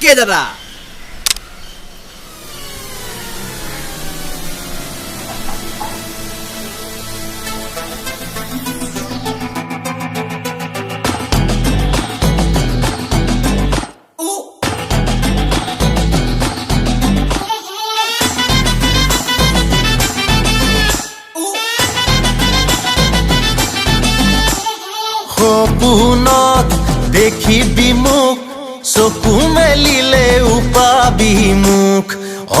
কে দাদা? সপোনত দেখিবি মোক চকু মেলিলে উপাবি মোক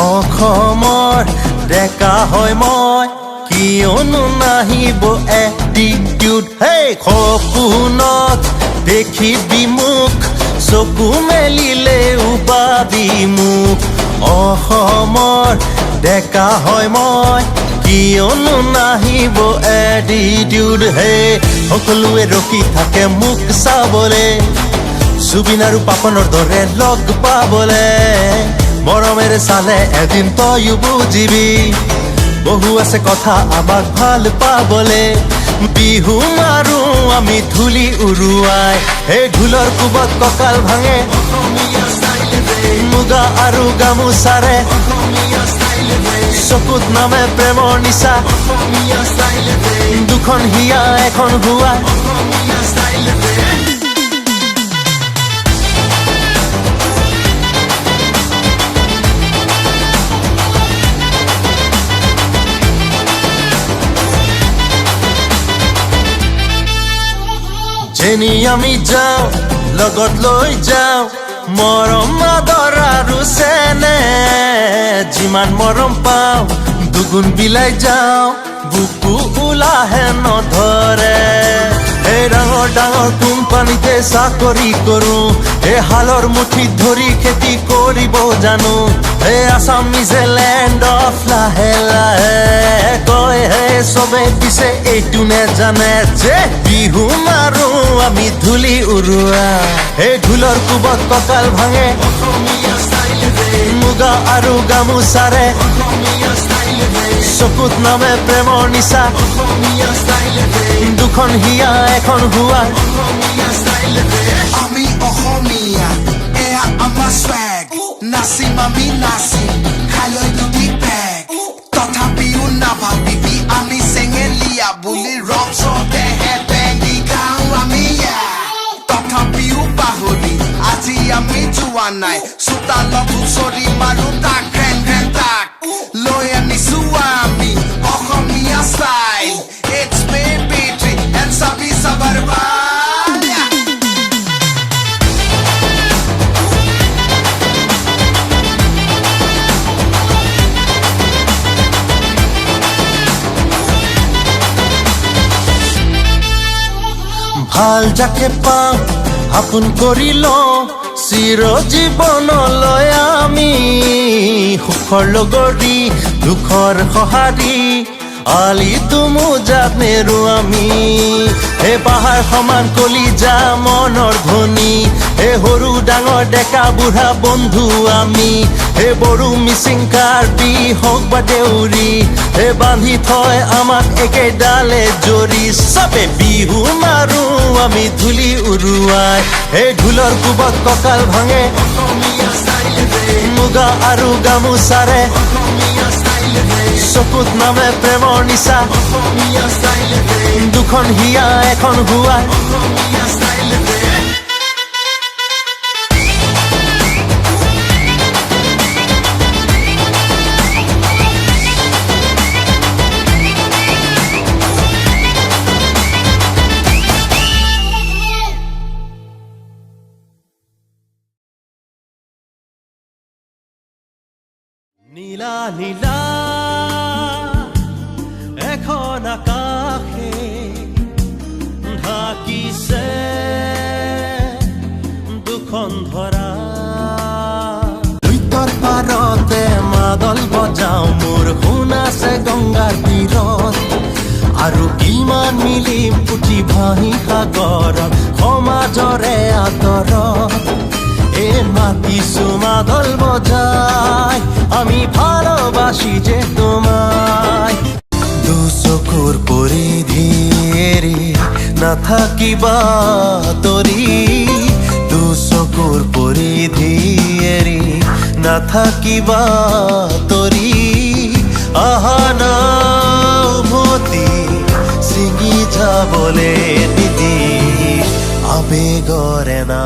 অসমৰ ডেকা হয় মই, কিয়নো নাহিব এটিটিউড। হেই, সপোনত দেখিবি মোক চকু মেলিলে উপাবি মোক অসমৰ ডেকা হয় মই, কিয়নো নাহিব এটিটিউড। হে সকলোৱে ৰখি থাকে মোক চাবলে। জুবিন আৰু পাপনৰ দৰে লগ পাবলে মৰমেৰে চালে এদিন তয়ো বুজিবি বহু আছে কথা আমাক ভালো পাবলে বিহু মাৰো আমি ধূলি উৰুৱাই সেই ঢোলৰ কোবত কঁকাল ভাঙে। মুগা আৰু গামোচাৰে চকুত নামে প্ৰেমৰ নিচা। দুখন হিয়া এখন হুৱা। যেনি আমি যাওঁ, লগত লৈ যাওঁ। মৰম আদৰ আৰু চেনে, যিমান মৰম পাওঁ, দুগুণ বিলাই যাওঁ। বুকু ওলাহে নধৰে। ডাঙৰ ডাঙৰ কোম্পানীতে চাকৰি কৰোঁ এই হালৰ মুঠিত ধৰি খেতি কৰিব জানো। এই আছাম ইজ লেণ্ড অফ লাহে লাহে কয় হে চবে পিছে এইটো নেজানে যে বিহু মাৰো আমি ধূলি উৰুৱা। এই ঢোলৰ কোবত কঁকাল ভাঙে। মুগা আৰু গামোচাৰে। চকুত নামে প্ৰেমৰ নিচা দুখন হিয়া এখন হুৱা আমি অসমীয়া এয়া আমাৰ swag নাচিম আমি নাচিম খাই লৈ দুটি পেক তথাপিও নাভাবিবি আমি চেঙেলীয়া বুলি ৰক শ্বতে হেপেঙি গাওঁ আমি তথাপিও পাহৰি আজি আমি যোৱা নাই। চোতালত হুঁচৰি মাৰো ভালো যাকে পাওঁ আপোন কৰি লওঁ চিৰ জীৱনলৈ আমি। সুখৰ লগৰী, দুখৰ সঁহাৰি, আলি তুমো জানেৰো আমি। হে পাহাৰ সমান কলি যা মনৰ ধ্বনি। হে সৰু ডাঙৰ ডেকা বুঢ়া বন্ধু আমি। হে বড়ো মিচিং কাৰ্বি হওক বা দেউৰী। হে বান্ধি থয় আমাক একেডালে জৰি। চবে বিহু মাৰো, আমি ধূলি উৰুৱাই। হে ঢোলৰ কোবত কঁকাল ভাঙে। মুগা আৰু গামোচাৰে চকুত নামে প্ৰেমৰ নিচা। দুখন হিয়া এখন হুৱাই নীলা নীলা। বজাওঁ আছে গংগাৰ তীৰত আৰু কিমান মিলিম পুঠি ভাহি সাগৰত সমাজৰে আঁতৰত এ মাতিছো মাদল বজাই আমি ভালোবাসি যে তোমায়। দু চকুৰ পৰিধিৰে নাথাকিবা তৰি দু চকুৰ পৰিধিয়ে নাথাকিবা তৰি যাবলে দিদি আবেগরে না